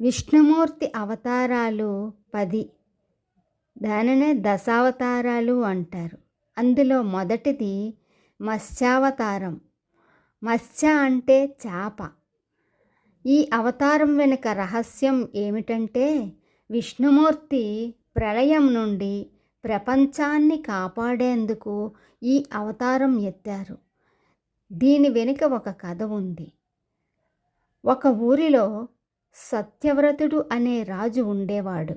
విష్ణుమూర్తి అవతారాలు పది. దానినే దశావతారాలు అంటారు. అందులో మొదటిది మత్స్యావతారం. మత్స్య అంటే చేప. ఈ అవతారం వెనుక రహస్యం ఏమిటంటే విష్ణుమూర్తి ప్రళయం నుండి ప్రపంచాన్ని కాపాడేందుకు ఈ అవతారం ఎత్తారు. దీని వెనుక ఒక కథ ఉంది. ఒక ఊరిలో సత్యవ్రతుడు అనే రాజు ఉండేవాడు.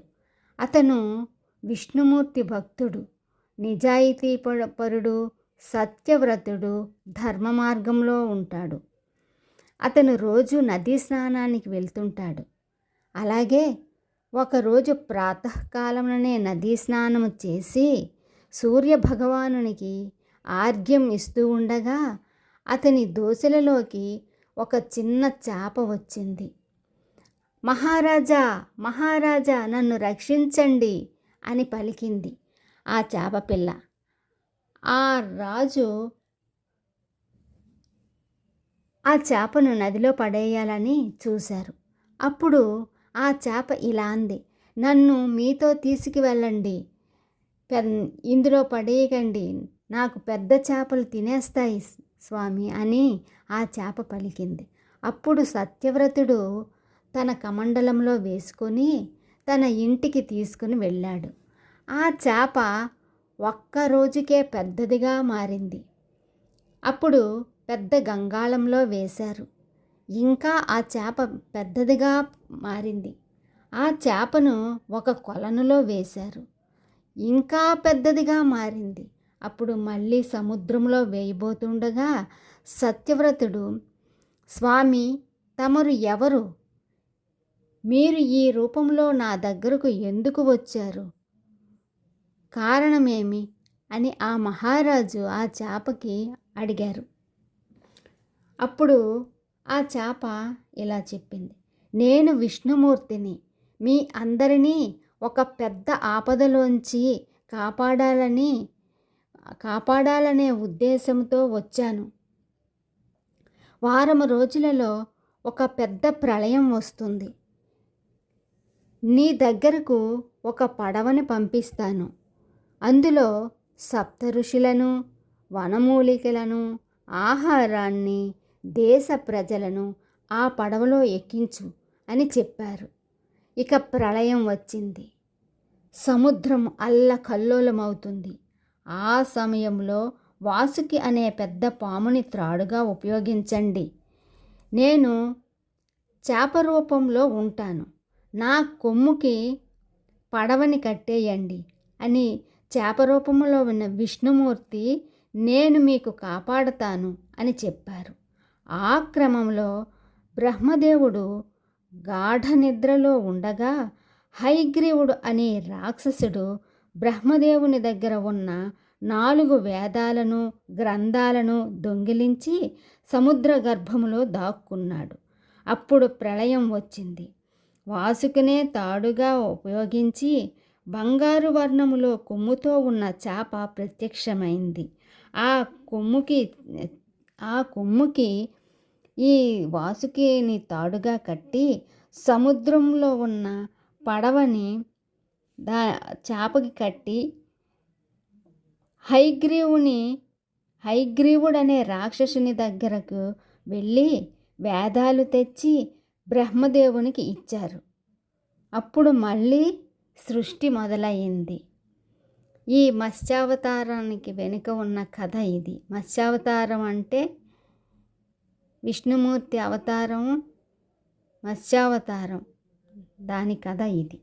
అతను విష్ణుమూర్తి భక్తుడు. నిజాయితీ పరుడు సత్యవ్రతుడు ధర్మ మార్గంలో ఉంటాడు. అతను రోజు నదీ స్నానానికి వెళ్తుంటాడు. అలాగే ఒకరోజు ప్రాతకాలంలోనే నదీ స్నానం చేసి సూర్య భగవానునికి ఆర్ఘ్యం ఇస్తూ ఉండగా అతని దోశలలోకి ఒక చిన్న చేప వచ్చింది. మహారాజా మహారాజా నన్ను రక్షించండి అని పలికింది ఆ చేప పిల్ల. ఆ రాజు ఆ చేపను నదిలో పడేయాలని చూశారు. అప్పుడు ఆ చేప ఇలా అంది నన్ను మీతో తీసుకువెళ్ళండి. ఇందులో పడేయకండి. నాకు పెద్ద చేపలు తినేస్తాయి స్వామి అని ఆ చేప పలికింది. అప్పుడు సత్యవ్రతుడు తన కమండలంలో వేసుకొని తన ఇంటికి తీసుకుని వెళ్ళాడు. ఆ చేప ఒక్క రోజుకే పెద్దదిగా మారింది. అప్పుడు పెద్ద గంగాళంలో వేశారు. ఇంకా ఆ చేప పెద్దదిగా మారింది. ఆ చేపను ఒక కొలనులో వేశారు. ఇంకా పెద్దదిగా మారింది. అప్పుడు మళ్ళీ సముద్రంలో వేయబోతుండగా సత్యవ్రతుడు స్వామి తమరు ఎవరు? మీరు ఈ రూపంలో నా దగ్గరకు ఎందుకు వచ్చారు? కారణమేమి? అని ఆ మహారాజు ఆ చేపకి అడిగారు. అప్పుడు ఆ చేప ఇలా చెప్పింది. నేను విష్ణుమూర్తిని మీ అందరినీ ఒక పెద్ద ఆపదలోంచి కాపాడాలని కాపాడాలనే ఉద్దేశంతో వచ్చాను. వారం రోజులలో ఒక పెద్ద ప్రళయం వస్తుంది. నీ దగ్గరకు ఒక పడవని పంపిస్తాను. అందులో సప్త ఋషులను వనమూలికలను ఆహారాన్ని దేశ ప్రజలను ఆ పడవలో ఎక్కించు అని చెప్పారు. ఇక ప్రళయం వచ్చింది. సముద్రం అల్లకల్లోలమవుతుంది ఆ సమయంలో వాసుకి అనే పెద్ద పాముని త్రాడుగా ఉపయోగించండి. నేను చేప రూపంలో ఉంటాను. నా కొమ్ముకి పడవని కట్టేయండి అని చేప రూపంలో ఉన్న విష్ణుమూర్తి నేను మీకు కాపాడతాను అని చెప్పారు. ఆ క్రమంలో బ్రహ్మదేవుడు గాఢ నిద్రలో ఉండగా హైగ్రీవుడు అనే రాక్షసుడు బ్రహ్మదేవుని దగ్గర ఉన్న నాలుగు వేదాలను గ్రంథాలను దొంగిలించి సముద్ర గర్భములో దాక్కున్నాడు. అప్పుడు ప్రళయం వచ్చింది. వాసుకునే తాడుగా ఉపయోగించి బంగారు వర్ణములో కొమ్ముతో ఉన్న చేప ప్రత్యక్షమైంది. ఆ కొమ్ముకి ఆ కొమ్ముకి ఈ వాసుకిని తాడుగా కట్టి సముద్రంలో ఉన్న పడవని దా చేపకి కట్టి హైగ్రీవుని హైగ్రీవుడనే రాక్షసుని దగ్గరకు వెళ్ళి వేదాలు తెచ్చి బ్రహ్మదేవునికి ఇచ్చారు. అప్పుడు మళ్ళీ సృష్టి మొదలయ్యింది. ఈ మత్స్యావతారానికి వెనుక ఉన్న కథ ఇది. మత్స్యావతారం అంటే విష్ణుమూర్తి అవతారం మత్స్యావతారం. దాని కథ ఇది.